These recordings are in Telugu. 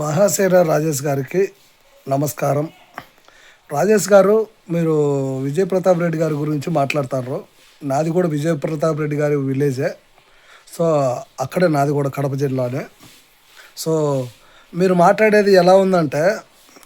మహాసేన రాజేష్ గారికి నమస్కారం. రాజేష్ గారు మీరు విజయ్ ప్రతాప్ రెడ్డి గారి గురించి మాట్లాడతారు. నాది కూడా విజయ్ ప్రతాప్ రెడ్డి గారి విలేజే సో అక్కడే నాది కూడా కడప జిల్లానే. సో మీరు మాట్లాడేది ఎలా ఉందంటే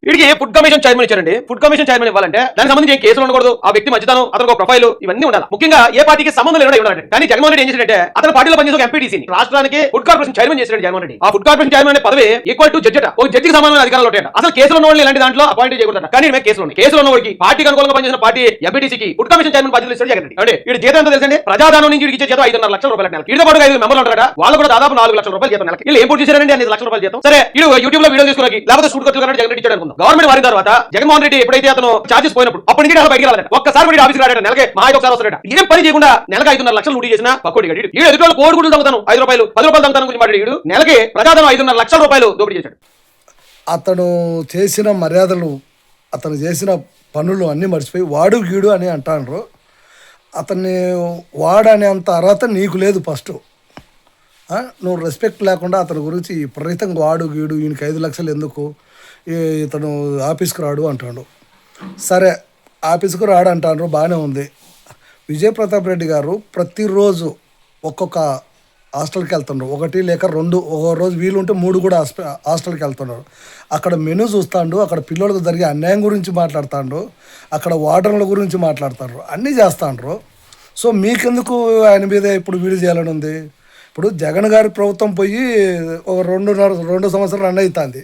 వీడికి ఫుడ్ కమిషన్ చైర్మన్ ఇచ్చారండి? ఫుడ్ కమిషన్ చైర్మన్ ఇవ్వాలంటే దానికి సంబంధించి కేసులు ఉండకూడదు. ఆ వ్యక్తి మంచితనం అతనికి ఒక ప్రొఫైల్ ఇవన్నీ ఉండాలి? ముఖ్యంగా ఏ పార్టీకి సంబంధం లేకుండా ఉండాలి కానీ జగన్మోహన్ రెడ్డి ఏం చేసినట్టే అతను పార్టీలో పనిచేసిన ఎంపీటీసీ రాష్ట్రానికి ఫుడ్ కార్పొరేషన్ చైర్మన్ చేసినాడు జగన్మోహన్ రెడ్డి. ఆ ఫుడ్ కార్పొరేషన్ చైర్మన్ అనే పదవి ఈక్వల్ టు జడ్జి ఒక జడ్జికి సమానమైన అధికారాలు ఉంటాయి అసలు కేసులు ఉన్న వాళ్ళు ఇలాంటి దాంట్లో అపాయింట్ చేయకూడదు కానీ మేము కేసులు ఉన్నాయి కేసులు ఉన్నవాడికి పార్టీకి అనుకూలంగా పనిచేసిన పార్టీ ఎంపీటీసీకి ఫుడ్ కమిషన్ చైర్మన్ బాధ్యతలు ఇస్తాడు జగన్ రెడ్డి. అంటే వీడి జీతం ఎంత తెలుసండి? ప్రజాదానం నుంచి వీడికి ఇచ్చే జీతం ఐదున్నర లక్షల రూపాయల నెలకి. వీడితో పాటు ఐదు మెంబర్లు ఉంటారా వాళ్ళు కూడా దాదాపు నాలుగు లక్షల రూపాయలు జీతం నెలకి. వీళ్ళు ఏం పూర్తి చేశారండి? అన్ని లక్షల రూపాయలు జీతం. సరే వీడు యూట్యూబ్లో వీడియో తీసుకుని లేకపోతే షూట్ ఖర్చు జగన్ రెడ్డి ఇచ్చాడు గవర్నమెంట్ మారిన తర్వాత జగన్మోహన్ రెడ్డి ఎప్పుడైతే అతను చార్జెస్ పోయినప్పుడు అప్పటి నుంచి బయటికి రాలేదు ఒక్కసారి కూడా ఆఫీస్ రాడట నెలకి మా ఒకసారి వస్తాడట ఏం పని చేయకుండా నెలకి ఐదున్నర లక్షలు లూటీ చేసిన పక్కోడి గడి వీడు ఎదుటి వాళ్ళు కోడి గుడ్లు తగ్గుతాను ఐదు రూపాయలు పది రూపాయలు తగ్గుతాను గురించి మాట్లాడు నెలకి ప్రజాధనం ఐదున్నర లక్షల రూపాయలు దోపిడీ చేశాడు. అతను చేసిన మర్యాదలు అతను చేసిన పనులు అన్నీ మర్చిపోయి వాడు గీడు అని అంటాండ్రు. అతన్ని వాడనే అంత అర్హత నీకు లేదు ఫస్ట్. నువ్వు రెస్పెక్ట్ లేకుండా అతని గురించి విపరీతంగా వాడు గీడు ఈయనకి ఐదు లక్షలు ఎందుకు? ఇతను ఆఫీస్కి రాడు అంటాడు. సరే ఆఫీస్కి రాడు అంటాడు బాగానే ఉంది. విజయ ప్రతాప్ రెడ్డి గారు ప్రతిరోజు ఒక్కొక్క హాస్టల్కి వెళ్తున్నారు ఒకటి లేక రెండు ఒక రోజు వీలుంటే మూడు కూడా హాస్ప- హాస్టల్కి వెళ్తున్నారు అక్కడ మెనూ చూస్తాడు అక్కడ పిల్లలకు జరిగే అన్యాయం గురించి మాట్లాడుతాడు అక్కడ వాటర్ల గురించి మాట్లాడతారు అన్నీ చేస్తాండ్రు. సో మీకెందుకు ఆయన మీద ఇప్పుడు వీడియో చేయాలని ఉంది? ఇప్పుడు జగన్ గారి ప్రభుత్వం పోయి ఒక రెండున్నర రెండు సంవత్సరం రన్ అవుతుంది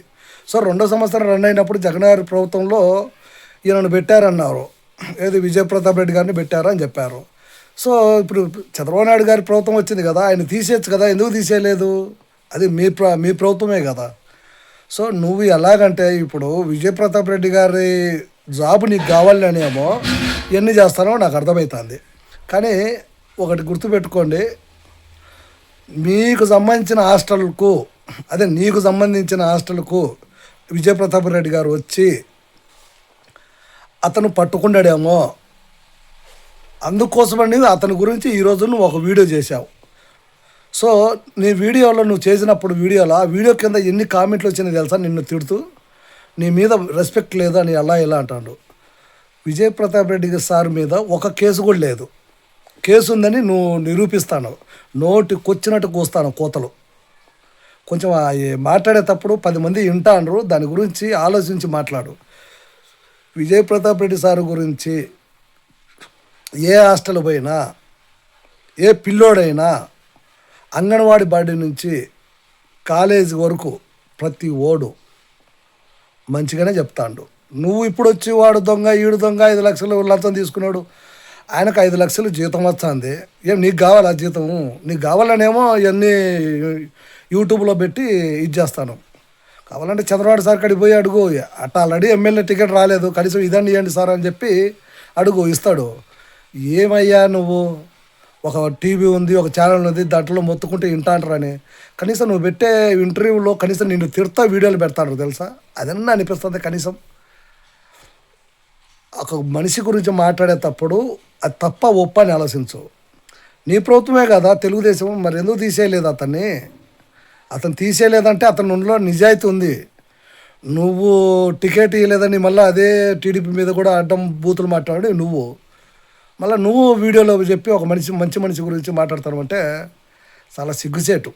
సో రెండో సంవత్సరం రన్ అయినప్పుడు జగన్ గారి ప్రభుత్వంలో ఈయనను పెట్టారన్నారు. ఏది విజయప్రతాప్ రెడ్డి గారిని పెట్టారని చెప్పారు. సో ఇప్పుడు చంద్రబాబు నాయుడు గారి ప్రభుత్వం వచ్చింది కదా ఆయన తీసేయచ్చు కదా ఎందుకు తీసేయలేదు? అది మీ ప్ర మీ ప్రభుత్వమే కదా. సో నువ్వు ఎలాగంటే ఇప్పుడు విజయప్రతాప్ రెడ్డి గారి జాబ్ నీకు కావాలనేమో ఎన్ని చేస్తానో నాకు అర్థమవుతుంది కానీ ఒకటి గుర్తుపెట్టుకోండి మీకు సంబంధించిన హాస్టల్కు అదే నీకు సంబంధించిన హాస్టల్కు విజయప్రతాప్ రెడ్డి గారు వచ్చి అతను పట్టుకున్నాడేమో. అందుకోసమని అతని గురించి ఈరోజు నువ్వు ఒక వీడియో చేశావు. సో నీ వీడియోలో నువ్వు చేసినప్పుడు వీడియోలో ఆ వీడియో కింద ఎన్ని కామెంట్లు వచ్చినాయి తెలుసా నిన్ను తిడుతూ? నీ మీద రెస్పెక్ట్ లేదు అని అలా ఇలా అంటాడు. విజయ్ ప్రతాప్ రెడ్డి సార్ మీద ఒక కేసు కూడా లేదు. కేసు ఉందని నువ్వు నిరూపిస్తాను. నోటికొచ్చినట్టు కూస్తాను కోతలు. కొంచెం మాట్లాడేటప్పుడు పది మంది వింటాండ్రు దాని గురించి ఆలోచించి మాట్లాడు. విజయ్ ప్రతాప్ రెడ్డి సార్ గురించి ఏ హాస్టల్ పోయినా ఏ పిల్లోడైనా అంగన్వాడి బాడీ నుంచి కాలేజీ వరకు ప్రతి ఓడు మంచిగానే చెప్తాండు. నువ్వు ఇప్పుడు వచ్చి వాడు దొంగ ఈడు దొంగ ఐదు లక్షలు లంచం తీసుకున్నాడు. ఆయనకు ఐదు లక్షలు జీతం వస్తుంది. ఏం నీకు కావాలా జీతం? నీకు కావాలనేమో ఇవన్నీ యూట్యూబ్లో పెట్టి ఇది చేస్తాను కావాలంటే చంద్రబాబు సార్ కడిగి పోయి అడుగు. అట్ట ఆల్రెడీ ఎమ్మెల్యే టికెట్ రాలేదు. కనీసం ఇదండి ఇవ్వండి సార్ అని చెప్పి అడుగు ఇస్తాడు. ఏమయ్యా నువ్వు? ఒక టీవీ ఉంది ఒక ఛానల్ ఉంది దాంట్లో మొత్తుకుంటే వింటాంటారని కనీసం నువ్వు పెట్టే ఇంటర్వ్యూలో కనీసం నిన్ను తిడతా వీడియోలు పెడతాడు తెలుసా? అదన్నా అనిపిస్తుంది కనీసం. ఒక మనిషి గురించి మాట్లాడేటప్పుడు అది తప్ప ఒప్ప అని ఆలోచించు. నీ ప్రభుత్వమే కదా తెలుగుదేశం మరి ఎందుకు తీసేయలేదు అతన్ని? అతను తీసేయలేదంటే అతనిలో నిజాయితీ ఉంది. నువ్వు టికెట్ ఇవ్వలేదని మళ్ళీ అదే టీడీపీ మీద కూడా అడ్డం బూతులు మాట్లాడి నువ్వు. మళ్ళీ నువ్వు వీడియోలో చెప్పి ఒక మనిషి మంచి మనిషి గురించి మాట్లాడతావు అంటే చాలా సిగ్గుసేటు